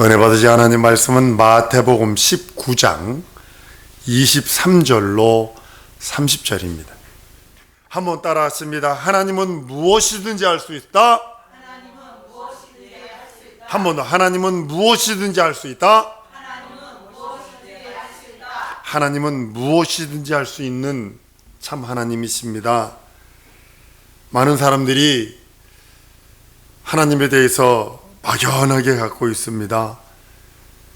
은혜 받으시 하나님 말씀은 마태복음 19장 23절로 30절입니다. 한번 따라하십니다. 하나님은 무엇이든지 할 수 있다. 한번 더. 하나님은 무엇이든지 할 수 있다. 하나님은 무엇이든지 할 수 있는 참 하나님이십니다. 많은 사람들이 하나님에 대해서 막연하게 갖고 있습니다.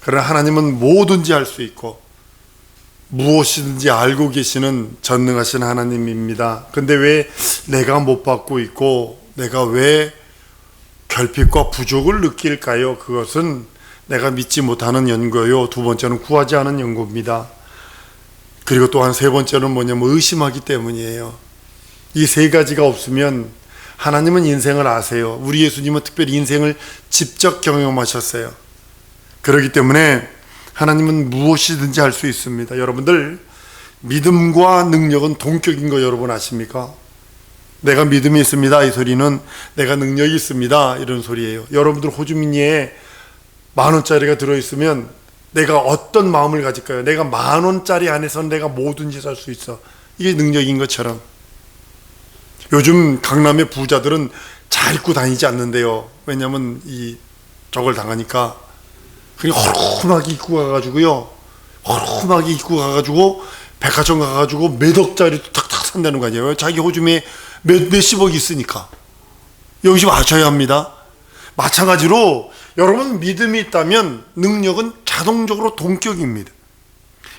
그러나 하나님은 뭐든지 할수 있고 무엇이든지 알고 계시는 전능하신 하나님입니다. 근데 왜 내가 못 받고 있고 내가 왜 결핍과 부족을 느낄까요? 그것은 내가 믿지 못하는 연고요. 두 번째는 구하지 않은 연고입니다. 그리고 또한 세 번째는 뭐냐면 의심하기 때문이에요. 이 세 가지가 없으면 하나님은 인생을 아세요. 우리 예수님은 특별히 인생을 직접 경험하셨어요. 그렇기 때문에 하나님은 무엇이든지 할 수 있습니다. 여러분들 믿음과 능력은 동격인 거 여러분 아십니까? 내가 믿음이 있습니다. 이 소리는 내가 능력이 있습니다. 이런 소리예요. 여러분들 호주머니에 만 원짜리가 들어 있으면 내가 어떤 마음을 가질까요? 내가 만 원짜리 안에서는 내가 뭐든지 살 수 있어. 이게 능력인 것처럼. 요즘 강남의 부자들은 잘 입고 다니지 않는데요. 왜냐면 이 저걸 당하니까 그냥 허름하게 입고 가가지고요. 허름하게 입고 가가지고 백화점 가가지고 몇 억짜리도 탁탁 산다는 거 아니에요. 자기 호주머니에 몇, 몇십억이 있으니까. 여기서 아셔야 합니다. 마찬가지로 여러분 믿음이 있다면 능력은 자동적으로 동격입니다.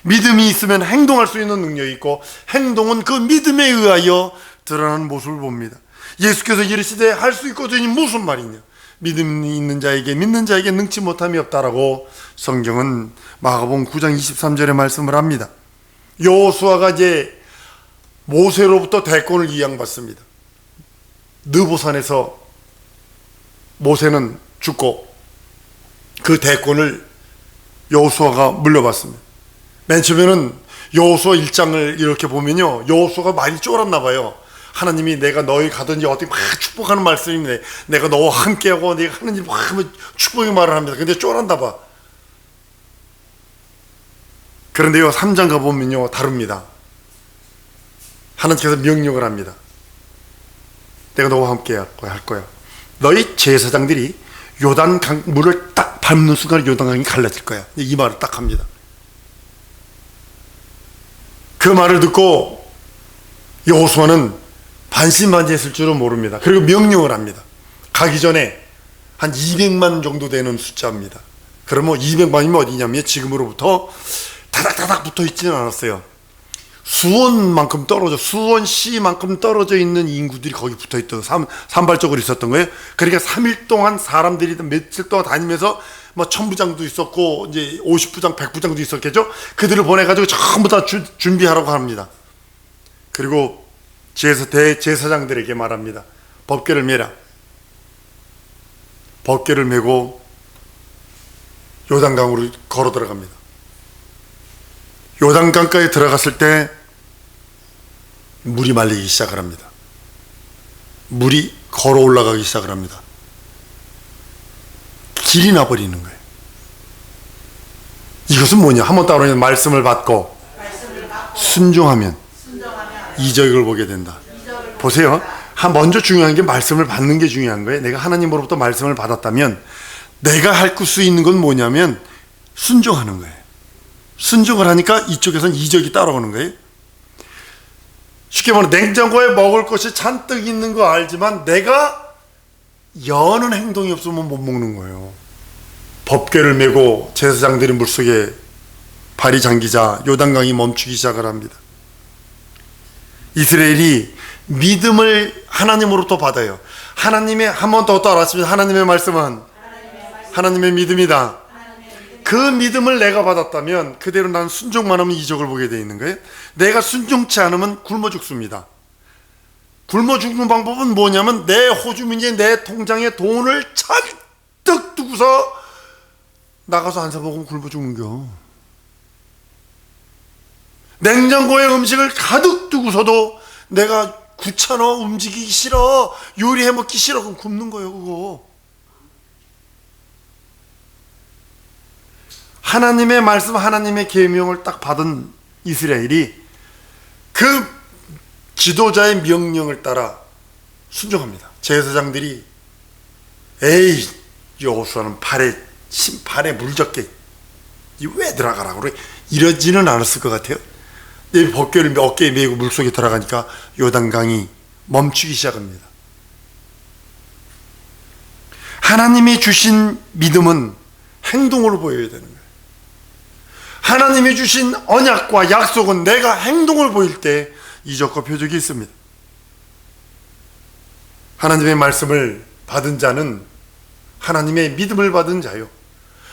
믿음이 있으면 행동할 수 있는 능력이 있고 행동은 그 믿음에 의하여 드러나는 모습을 봅니다. 예수께서 이르시되 할 수 있거든요. 무슨 말이냐? 믿음이 있는 자에게 믿는 자에게 능치 못함이 없다라고 성경은 마가복음 9장 23절에 말씀을 합니다. 여호수아가 이제 모세로부터 대권을 이양받습니다. 느보산에서 모세는 죽고 그 대권을 여호수아가 물려받습니다. 맨 처음에는 여호수아 1장을 이렇게 보면요. 여호수아가 많이 쫄았나 봐요. 하나님이 내가 너희 가든지 어떻게 막 축복하는 말씀인데 내가 너와 함께하고 내가 하느님 막 축복의 말을 합니다. 근데 쫄았나 봐. 그런데요. 3장 가보면요. 다릅니다. 하나님께서 명령을 합니다. 내가 너와 함께 할 거야. 할 거야. 너희 제사장들이 요단 강 물을 딱 밟는 순간 요단 강이 갈라질 거야. 이 말을 딱 합니다. 그 말을 듣고 여호수아는 반신반의했을 줄은 모릅니다. 그리고 명령을 합니다. 가기 전에 한 200만 정도 되는 숫자입니다. 그러면 200만이면 어디냐면 지금으로부터 다닥다닥 붙어 있지는 않았어요. 수원만큼 떨어져 수원시만큼 떨어져 있는 인구들이 거기 붙어 있던 산, 산발적으로 있었던 거예요. 그러니까 3일 동안 사람들이 며칠 동안 다니면서 뭐 천부장도 있었고 이제 50부장, 100부장도 있었겠죠. 그들을 보내 가지고 전부 다 주, 준비하라고 합니다. 그리고 제사 대제사장들에게 말합니다. 법궤를 메라. 법궤를 메고 요단강으로 걸어 들어갑니다. 요단강가에 들어갔을 때 물이 말리기 시작을 합니다. 물이 걸어 올라가기 시작을 합니다. 길이 나버리는 거예요. 이것은 뭐냐? 한번 따로 말씀을 받고 순종하면 이적을 보게 된다. 보세요. 한 먼저 중요한 게 말씀을 받는 게 중요한 거예요. 내가 하나님으로부터 말씀을 받았다면 내가 할 수 있는 건 뭐냐면 순종하는 거예요. 순종을 하니까 이쪽에선 이적이 따라오는 거예요. 쉽게 말해 냉장고에 먹을 것이 잔뜩 있는 거 알지만 내가 여는 행동이 없으면 못 먹는 거예요. 법궤를 메고 제사장들이 물속에 발이 잠기자 요단강이 멈추기 시작을 합니다. 이스라엘이 믿음을 하나님으로부터 받아요. 하나님의 한 번 더 따라하시면 하나님의 말씀은 하나님의 믿음이다. 그 믿음을 내가 받았다면 그대로 난 순종만 하면 이적을 보게 되어 있는 거예요. 내가 순종치 않으면 굶어 죽습니다. 굶어 죽는 방법은 뭐냐면 내 호주머니에 내 통장에 돈을 잔뜩 두고서 나가서 안 사먹으면 굶어 죽는겨. 냉장고에 음식을 가득 두고서도 내가 귀찮아 움직이기 싫어 요리해 먹기 싫어 그럼 굶는 거예요 그거 하나님의 말씀, 하나님의 계명을 딱 받은 이스라엘이 그 지도자의 명령을 따라 순종합니다. 제사장들이 에이 여호수아는 팔에 신 팔에 물 적게 왜 들어가라고 그래 이러지는 않았을 것 같아요. 내 벗개를 어깨에 메고 물속에 들어가니까 요단강이 멈추기 시작합니다. 하나님이 주신 믿음은 행동으로 보여야 되는 거예요. 하나님이 주신 언약과 약속은 내가 행동을 보일 때 이적과 표적이 있습니다. 하나님의 말씀을 받은 자는 하나님의 믿음을 받은 자요.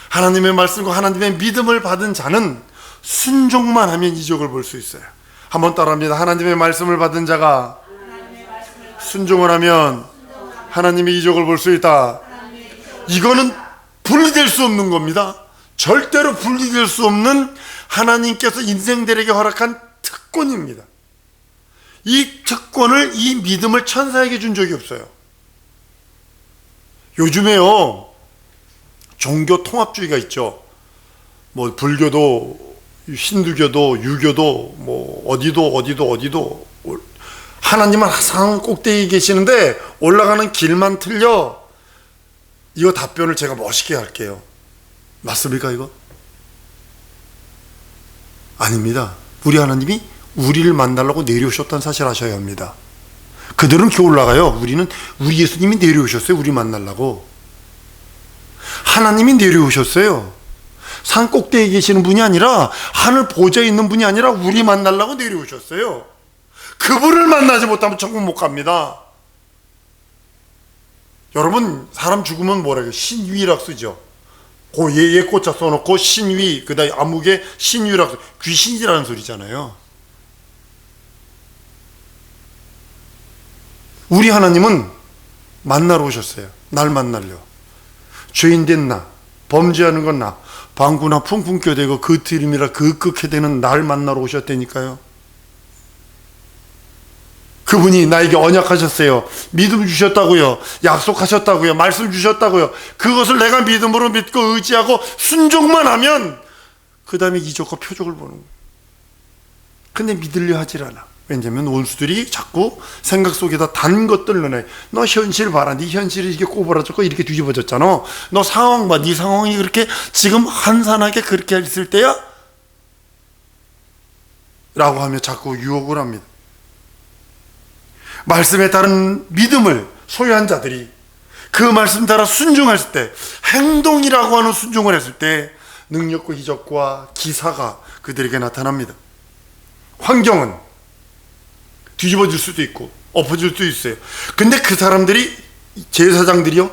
하나님의 말씀과 하나님의 믿음을 받은 자는 순종만 하면 이적을 볼 수 있어요. 한번 따라합니다. 하나님의 말씀을 받은 자가 순종을 하면 하나님의 이적을 볼 수 있다. 이거는 분리될 수 없는 겁니다. 절대로 분리될 수 없는 하나님께서 인생들에게 허락한 특권입니다. 이 특권을 이 믿음을 천사에게 준 적이 없어요. 요즘에요 종교 통합주의가 있죠. 뭐 불교도 힌두교도 유교도 뭐 어디도 어디도 어디도 하나님은 항상 꼭대기에 계시는데 올라가는 길만 틀려. 이거 답변을 제가 멋있게 할게요. 맞습니까 이거? 아닙니다. 우리 하나님이 우리를 만나려고 내려오셨다는 사실 아셔야 합니다. 그들은 그 올라가요. 우리는 우리 예수님이 내려오셨어요. 우리 만나려고. 하나님이 내려오셨어요. 산 꼭대기에 계시는 분이 아니라 하늘 보좌에 있는 분이 아니라 우리 만나려고 내려오셨어요. 그분을 만나지 못하면 천국 못 갑니다. 여러분 사람 죽으면 뭐라고 신위라고 쓰죠. 고 예예 꽂아 써놓고 신위 그다음 암흑에 신위라고 귀신이라는 소리잖아요. 우리 하나님은 만나러 오셨어요. 날 만나려. 죄인 된 나, 범죄하는 건 나, 방구나 풍풍 껴대고 그 트림이라 그 극해 되는 날 만나러 오셨다니까요. 그분이 나에게 언약하셨어요. 믿음 주셨다고요. 약속하셨다고요. 말씀 주셨다고요. 그것을 내가 믿음으로 믿고 의지하고 순종만 하면 그 다음에 이적과 표적을 보는 거예요. 근데 믿으려 하질 않아. 왜냐면 원수들이 자꾸 생각 속에다 단 것들 넣어내. 너 현실 봐라. 네 현실이 이렇게 꼬부라졌고 이렇게 뒤집어졌잖아. 너 상황 봐. 네 상황이 그렇게 지금 한산하게 그렇게 있을 때야? 라고 하며 자꾸 유혹을 합니다. 말씀에 따른 믿음을 소유한 자들이 그 말씀 따라 순종했을 때 행동이라고 하는 순종을 했을 때 능력과 기적과 기사가 그들에게 나타납니다. 환경은 뒤집어질 수도 있고 엎어질 수도 있어요. 근데 그 사람들이 제사장들이요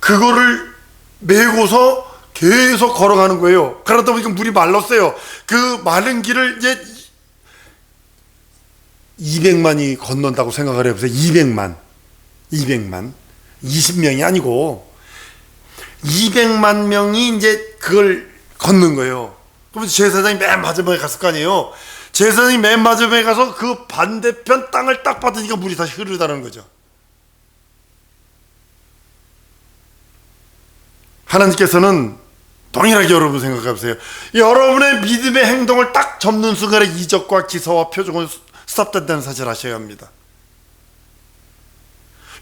그거를 메고서 계속 걸어가는 거예요. 그러다 보니까 물이 말랐어요. 그 마른 길을 이제 200만이 건넌다고 생각을 해보세요. 200만. 200만. 20명이 아니고 200만 명이 이제 그걸 걷는 거예요. 그럼 제사장이 맨 마지막에 갔을 거 아니에요. 제사장이 맨 마지막에 가서 그 반대편 땅을 딱 받으니까 물이 다시 흐르다는 거죠. 하나님께서는 동일하게 여러분 생각해 보세요. 여러분의 믿음의 행동을 딱 접는 순간에 이적과 기사와 표적은 스탑된다는 사실 아셔야 합니다.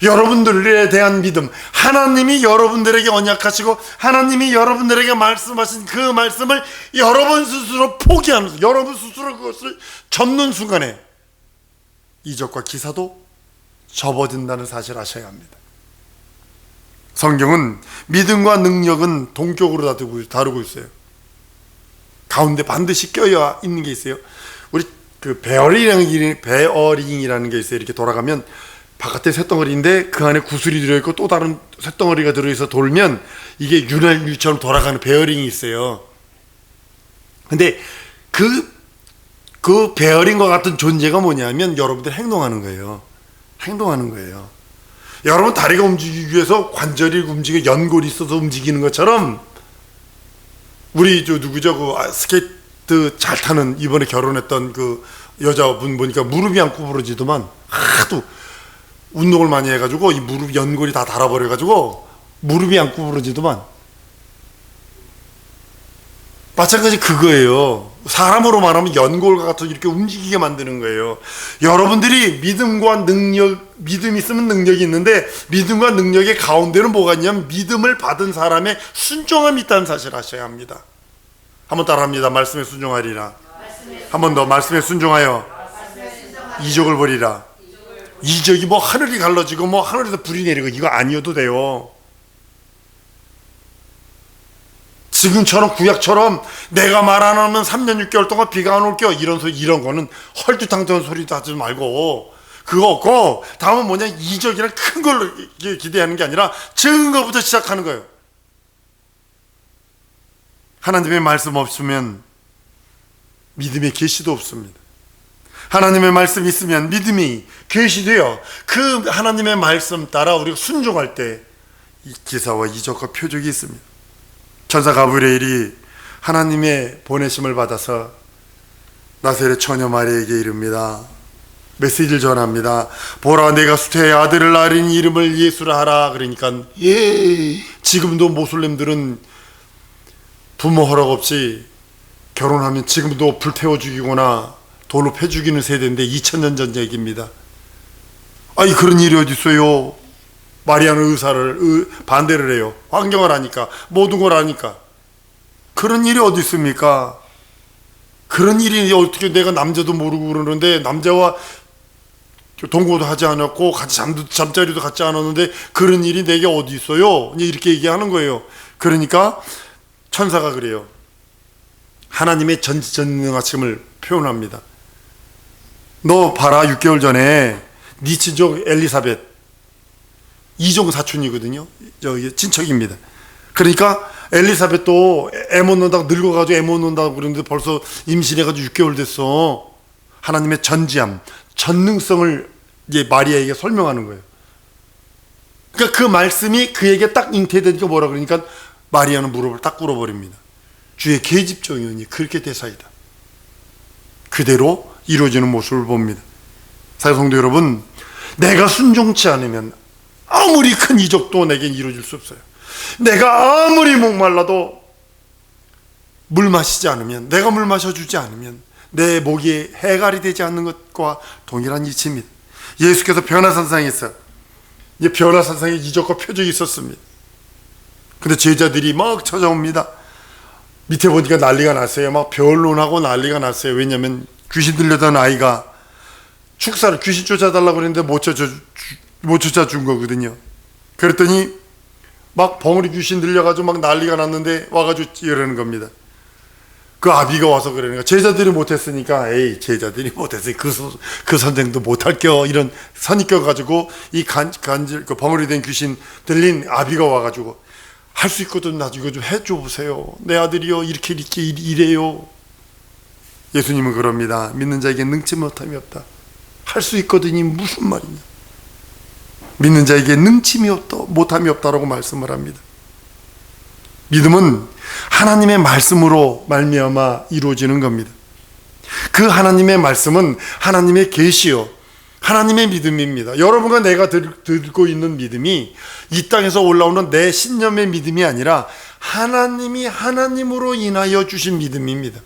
여러분들에 대한 믿음, 하나님이 여러분들에게 언약하시고 하나님이 여러분들에게 말씀하신 그 말씀을 여러분 스스로 포기하는, 여러분 스스로 그것을 접는 순간에 이적과 기사도 접어든다는 사실 아셔야 합니다. 성경은 믿음과 능력은 동격으로 다루고 있어요. 가운데 반드시 껴야 있는 게 있어요. 우리 그 베어링이라는 게 있어요. 이렇게 돌아가면 바깥에 쇳덩어리인데 그 안에 구슬이 들어있고 또 다른 쇳덩어리가 들어있어 돌면 이게 윤활유처럼 돌아가는 베어링이 있어요. 근데 그, 그 베어링과 같은 존재가 뭐냐면 여러분들 행동하는 거예요. 행동하는 거예요. 여러분 다리가 움직이기 위해서 관절이 움직여 연골이 있어서 움직이는 것처럼 우리 저 누구죠 그 아, 스케이트 잘 타는 이번에 결혼했던 그 여자분 보니까 무릎이 안 구부러지더만 하도 운동을 많이 해가지고 이 무릎 연골이 다 달아버려가지고 무릎이 안 구부러지더만 마찬가지 그거예요. 사람으로 말하면 연골과 같은 이렇게 움직이게 만드는 거예요. 여러분들이 믿음과 능력, 믿음이 있으면 능력이 있는데 믿음과 능력의 가운데는 뭐가 있냐면 믿음을 받은 사람의 순종함이 있다는 사실을 아셔야 합니다. 한번 따라합니다. 말씀에 순종하리라. 한 번 더 말씀에 순종하여 이적을 벌이라. 이적이 뭐 하늘이 갈라지고 뭐 하늘에서 불이 내리고 이거 아니어도 돼요. 지금처럼 구약처럼 내가 말 안 하면 3년 6개월 동안 비가 안 올게요. 이런 소리 이런 거는 헐뚜탕탕한 소리도 하지 말고 그거 없고 다음은 뭐냐 이적이랑 큰 걸로 기- 기대하는 게 아니라 것부터 시작하는 거예요. 하나님의 말씀 없으면 믿음의 계시도 없습니다. 하나님의 말씀 있으면 믿음이 계시돼요. 그 하나님의 말씀 따라 우리가 순종할 때이 기사와 이적과 표적이 있습니다. 천사 가브리엘이 하나님의 보내심을 받아서 나세렛 처녀 마리에게 이릅니다. 메시지를 전합니다. 보라 내가 수태의 아들을 낳으린 이름을 예수라 하라. 그러니까 예 지금도 모슬렘들은 부모 허락 없이 결혼하면 지금도 불태워 죽이거나 돌로 패 죽이는 세대인데 2000년 전 얘기입니다. 아니 그런 일이 어디 있어요? 마리아는 의사를 의- 반대를 해요. 환경을 아니까 모든 걸 아니까 그런 일이 어디 있습니까? 그런 일이 어떻게 내가 남자도 모르고 그러는데 남자와 동거도 하지 않았고 같이 잠도 잠자리도 같지 않았는데 그런 일이 내게 어디 있어요? 이렇게 얘기하는 거예요. 그러니까 천사가 그래요. 하나님의 전지전능하심을 표현합니다. 너 봐라 6개월 전에 네 친족 엘리사벳 이종 사촌이거든요. 저기 친척입니다. 그러니까 엘리사벳도 애 못 논다고 늙어가지고 애 못 논다고 그러는데 벌써 임신해가지고 6개월 됐어. 하나님의 전지함, 전능성을 이제 마리아에게 설명하는 거예요. 그러니까 그 말씀이 그에게 딱 잉태되니까 뭐라 그러니까 마리아는 무릎을 딱 꿇어버립니다. 주의 계집종이오니 그렇게 대사이다. 그대로 이루어지는 모습을 봅니다. 사성도 여러분, 내가 순종치 않으면 아무리 큰 이적도 내겐 이루어질 수 없어요. 내가 아무리 목말라도 물 마시지 않으면, 내가 물 마셔주지 않으면 내 목이 해갈이 되지 않는 것과 동일한 이치입니다. 예수께서 변화산상에서 변화산상에 이적과 표적이 있었습니다. 근데 제자들이 막 찾아옵니다. 밑에 보니까 난리가 났어요. 막 변론하고 난리가 났어요. 왜냐면 귀신 들려던 아이가 축사를 귀신 쫓아달라고 그랬는데 못 쫓아 못 쫓아 준 거거든요. 그랬더니 막 벙어리 귀신 들려가지고 막 난리가 났는데 와가지고 이러는 겁니다. 그 아비가 와서 그러는 거야. 제자들이 못했으니까 에이 제자들이 못했으니 그, 소- 그 선생도 못할 겨 이런 선이 껴가지고 이 간, 간질 그 벙어리 된 귀신 들린 아비가 와가지고 할 수 있거든 나도 이거 좀 해줘 보세요. 내 아들이요 이렇게 이렇게 일- 이래요. 예수님은 그럽니다. 믿는 자에게 능치 못함이 없다. 할 수 있거든이 무슨 말이냐? 믿는 자에게 능침이 없다, 못함이 없다라고 말씀을 합니다. 믿음은 하나님의 말씀으로 말미암아 이루어지는 겁니다. 그 하나님의 말씀은 하나님의 계시요 하나님의 믿음입니다. 여러분과 내가 들, 들고 있는 믿음이 이 땅에서 올라오는 내 신념의 믿음이 아니라 하나님이 하나님으로 인하여 주신 믿음입니다.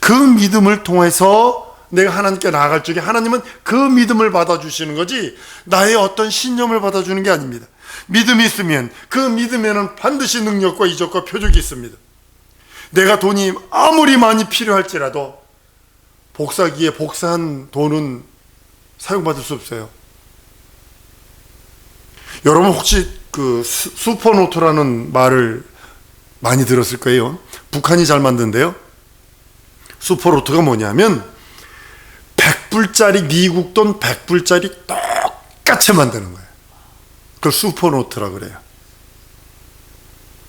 그 믿음을 통해서 내가 하나님께 나아갈 적에 하나님은 그 믿음을 받아주시는 거지 나의 어떤 신념을 받아주는 게 아닙니다. 믿음이 있으면 그 믿음에는 반드시 능력과 이적과 표적이 있습니다. 내가 돈이 아무리 많이 필요할지라도 복사기에 복사한 돈은 사용받을 수 없어요. 여러분 혹시 그 수- 슈퍼노트라는 말을 많이 들었을 거예요. 북한이 잘 만든데요. 슈퍼노트가 뭐냐면 100불짜리 미국 돈 100불짜리 똑같이 만드는 거예요. 그걸 슈퍼노트라 그래요.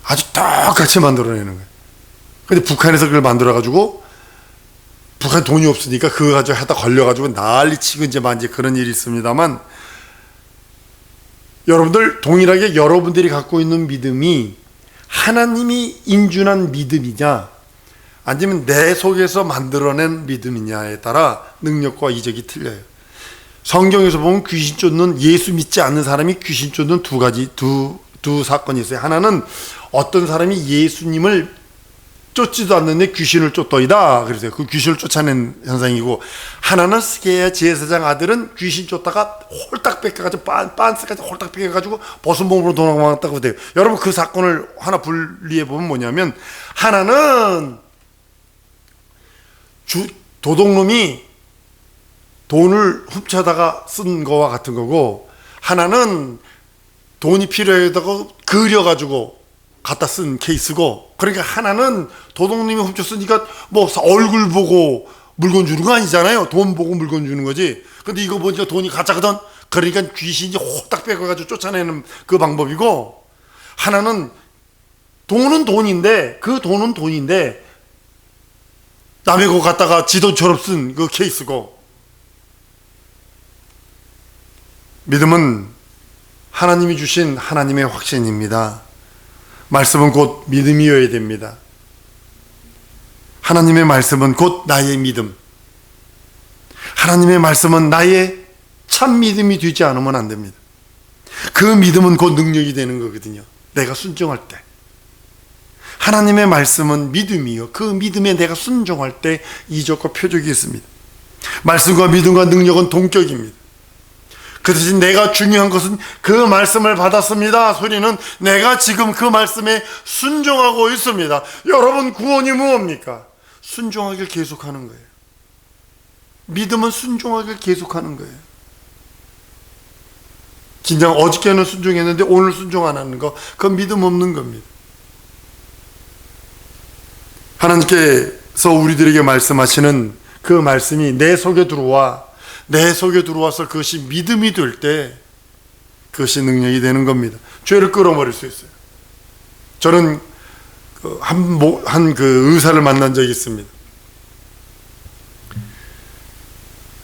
아주 똑같이 만들어내는 거예요. 근데 북한에서 그걸 만들어가지고 북한 돈이 없으니까 그거 가지고 하다 걸려가지고 난리 치고 이제 막 이제 그런 일이 있습니다만 여러분들 동일하게 여러분들이 갖고 있는 믿음이 하나님이 인준한 믿음이냐 아니면 내 속에서 만들어낸 믿음이냐에 따라 능력과 이적이 틀려요. 성경에서 보면 귀신 쫓는 예수 믿지 않는 사람이 귀신 쫓는 두 가지 두 두 사건이 있어요. 하나는 어떤 사람이 예수님을 쫓지도 않는데 귀신을 쫓더이다. 그래서 그 귀신을 쫓아낸 현상이고 하나는 스게야 제사장 아들은 귀신 쫓다가 홀딱 뺏겨가지고 빤, 빤스까지 홀딱 뺏겨가지고 벗은 몸으로 도망갔다고 돼요. 여러분 그 사건을 하나 분리해 보면 뭐냐면 하나는 주, 도둑놈이 돈을 훔쳐다가 쓴 거와 같은 거고 하나는 돈이 필요해다가 그려가지고 갖다 쓴 케이스고 그러니까 하나는 도둑님이 훔쳤으니까 뭐 얼굴 보고 물건 주는 거 아니잖아요. 돈 보고 물건 주는 거지. 근데 이거 보니까 돈이 가짜거든. 그러니까 귀신이 호딱 빼가지고 쫓아내는 그 방법이고 하나는 돈은 돈인데 그 돈은 돈인데 남의 거 갖다가 지도처럼 쓴 그 케이스고 믿음은 하나님이 주신 하나님의 확신입니다. 말씀은 곧 믿음이어야 됩니다. 하나님의 말씀은 곧 나의 믿음. 하나님의 말씀은 나의 참 믿음이 되지 않으면 안 됩니다. 그 믿음은 곧 능력이 되는 거거든요. 내가 순종할 때. 하나님의 말씀은 믿음이요. 그 믿음에 내가 순종할 때 이적과 표적이 있습니다. 말씀과 믿음과 능력은 동격입니다. 그 대신 내가 중요한 것은 그 말씀을 받았습니다. 소리는 내가 지금 그 말씀에 순종하고 있습니다. 여러분 구원이 무엇입니까? 순종하길 계속하는 거예요. 믿음은 순종하길 계속하는 거예요. 긴장 어저께는 순종했는데 오늘 순종 안 하는 거 그건 믿음 없는 겁니다. 하나님께서 우리들에게 말씀하시는 그 말씀이 내 속에 들어와 내 속에 들어와서 그것이 믿음이 될 때 그것이 능력이 되는 겁니다. 죄를 끌어버릴 수 있어요. 저는 한한 그 의사를 만난 적이 있습니다.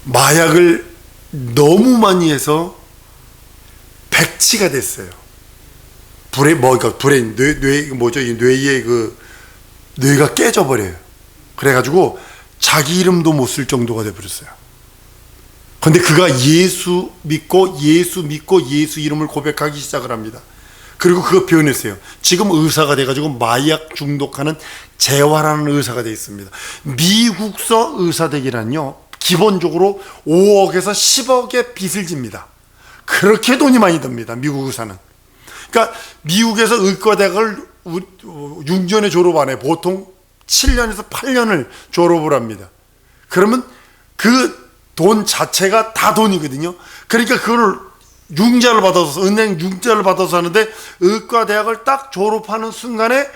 마약을 너무 많이 해서 백치가 됐어요. 불에 뭐가 불에 뇌 뇌 뭐죠 이 뇌의 그 뇌가 깨져 버려요. 그래가지고 자기 이름도 못 쓸 정도가 돼 버렸어요. 근데 그가 예수 믿고 예수 믿고 예수 이름을 고백하기 시작을 합니다. 그리고 그거 표현했어요. 지금 의사가 돼가지고 마약 중독하는 재활하는 의사가 돼 있습니다. 미국서 의사되기란요, 기본적으로 5억에서 10억의 빚을 집니다. 그렇게 돈이 많이 듭니다. 미국 의사는. 그러니까 미국에서 의과대학을 6년에 졸업하네. 보통 7년에서 8년을 졸업을 합니다. 그러면 그 돈 자체가 다 돈이거든요. 그러니까 그걸 융자를 받아서 은행 융자를 받아서 하는데 의과대학을 딱 졸업하는 순간에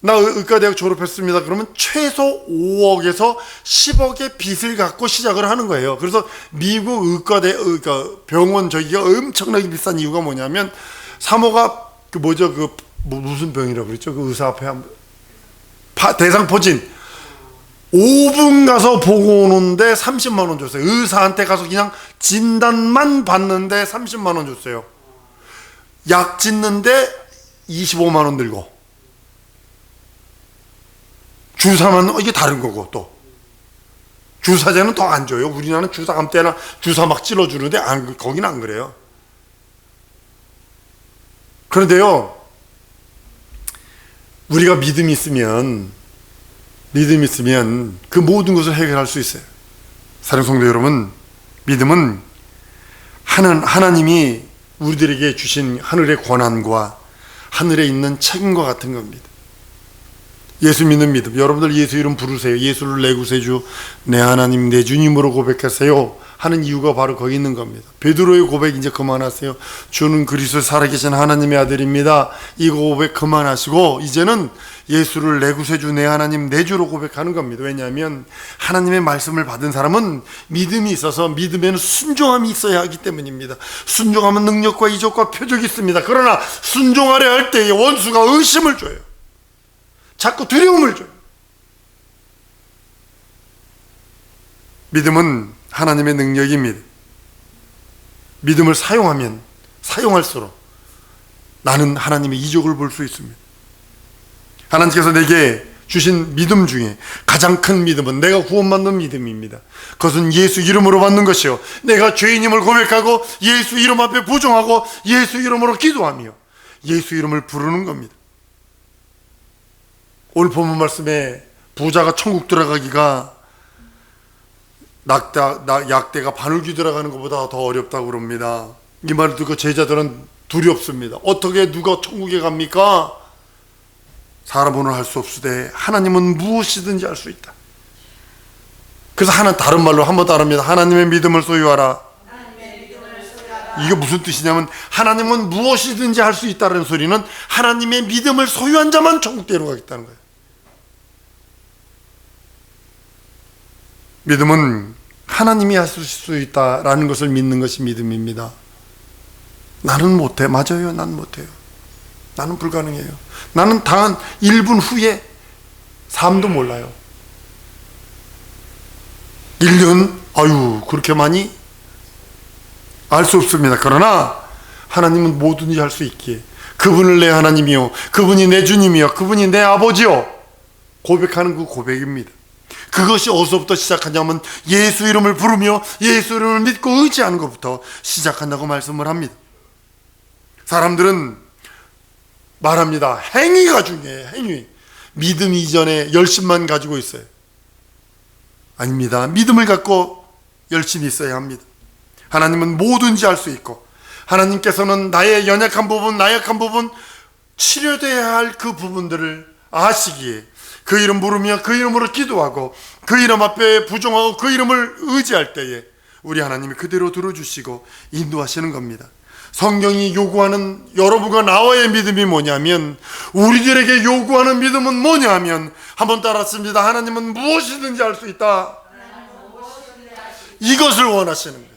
나 의과대학 졸업했습니다. 그러면 최소 5억에서 10억의 빚을 갖고 시작을 하는 거예요. 그래서 미국 의과대 그러니까 병원 저기가 엄청나게 비싼 이유가 뭐냐면 사모가 그 뭐죠 그 뭐 무슨 병이라고 그랬죠? 그 의사 앞에 한 대상포진 5분 가서 보고 오는데 30만 원 줬어요. 의사한테 가서 그냥 진단만 받는데 30만 원 줬어요. 약 짓는데 25만 원 들고. 주사만 이게 다른 거고 또. 주사제는 더안 줘요. 우리나라는 주사 감 때나 주사 막 찔러 주는데 안 거기는 안 그래요. 그런데요. 우리가 믿음이 있으면 믿음이 있으면 그 모든 것을 해결할 수 있어요. 사랑 성도 여러분, 믿음은 하는 하나님이 우리들에게 주신 하늘의 권한과 하늘에 있는 책임과 같은 겁니다. 예수 믿는 믿음. 여러분들 예수 이름 부르세요. 예수를 내 구세주, 내 하나님, 내 주님으로 고백하세요. 하는 이유가 바로 거기 있는 겁니다. 베드로의 고백 이제 그만하세요. 주는 그리스도 살아계신 하나님의 아들입니다. 이 고백 그만하시고 이제는 예수를 내 구세주 내 하나님 내 주로 고백하는 겁니다. 왜냐하면 하나님의 말씀을 받은 사람은 믿음이 있어서 믿음에는 순종함이 있어야 하기 때문입니다. 순종하면 능력과 이적과 표적이 있습니다. 그러나 순종하려 할때 원수가 의심을 줘요. 자꾸 두려움을 줘요. 믿음은 하나님의 능력입니다. 믿음을 사용하면 사용할수록 나는 하나님의 이적을 볼 수 있습니다. 하나님께서 내게 주신 믿음 중에 가장 큰 믿음은 내가 구원받는 믿음입니다. 그것은 예수 이름으로 받는 것이요. 내가 죄인임을 고백하고 예수 이름 앞에 부정하고 예수 이름으로 기도하며 예수 이름을 부르는 겁니다. 오늘 본문 말씀에 부자가 천국 들어가기가 낙대, 나, 약대가 바늘귀 들어가는 것보다 더 어렵다고 그럽니다. 이 말을 듣고 제자들은 두렵습니다. 어떻게 누가 천국에 갑니까? 사람은 할수 없으되 하나님은 무엇이든지 할 수 있다. 그래서 하나 다른 말로 한 번 따릅니다. 하나님의 믿음을 소유하라. 이게 무슨 뜻이냐면 하나님은 무엇이든지 할 수 있다는 소리는 하나님의 믿음을 소유한 자만 천국대로 가겠다는 거예요. 믿음은 하나님이 하실 수 있다라는 것을 믿는 것이 믿음입니다. 나는 못해. 맞아요. 난 못해요. 나는 불가능해요. 나는 당한 1분 후에 삶도 몰라요. 1년? 아유, 그렇게 많이? 알 수 없습니다. 그러나 하나님은 뭐든지 할 수 있기에 그분을 내 하나님이요. 그분이 내 주님이요. 그분이 내 아버지요. 고백하는 그 고백입니다. 그것이 어디서부터 시작하냐면 예수 이름을 부르며 예수 이름을 믿고 의지하는 것부터 시작한다고 말씀을 합니다. 사람들은 말합니다. 행위가 중요해요. 행위. 믿음 이전에 열심만 가지고 있어요. 아닙니다. 믿음을 갖고 열심히 있어야 합니다. 하나님은 뭐든지 할 수 있고 하나님께서는 나의 연약한 부분, 나약한 부분 치료돼야 할 그 부분들을 아시기에 그 이름 부르며 그 이름으로 기도하고 그 이름 앞에 부정하고 그 이름을 의지할 때에 우리 하나님이 그대로 들어주시고 인도하시는 겁니다. 성경이 요구하는 여러분과 나와의 믿음이 뭐냐면 우리들에게 요구하는 믿음은 뭐냐면 한번 따랐습니다. 하나님은 무엇이든지 할 수 있다. 이것을 원하시는 거예요.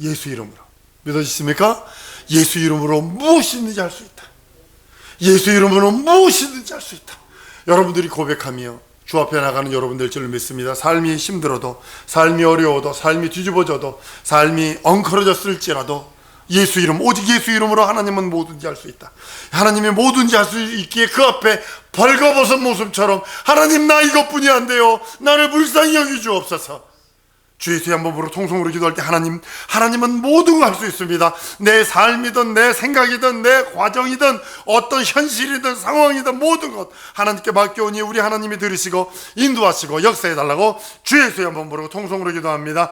예수 이름으로 믿어지십니까? 예수 이름으로 무엇이든지 할 수 있다. 예수 이름으로 무엇이든지 할 수 있다. 여러분들이 고백하며 주 앞에 나가는 여러분들 줄 믿습니다. 삶이 힘들어도, 삶이 어려워도, 삶이 뒤집어져도, 삶이 엉클어졌을지라도 예수 이름, 오직 예수 이름으로 하나님은 뭐든지 할 수 있다. 하나님이 뭐든지 할 수 있기에 그 앞에 벌거벗은 모습처럼 하나님 나 이것뿐이 안 돼요. 나를 불쌍히 여기 주옵소서. 주 예수의 한 번으로 통성으로 기도할 때 하나님, 하나님은 모든 걸 할 수 있습니다. 내 삶이든 내 생각이든 내 과정이든 어떤 현실이든 상황이든 모든 것 하나님께 맡겨오니 우리 하나님이 들으시고 인도하시고 역사해 달라고 주 예수의 한 번으로 통성으로 기도합니다.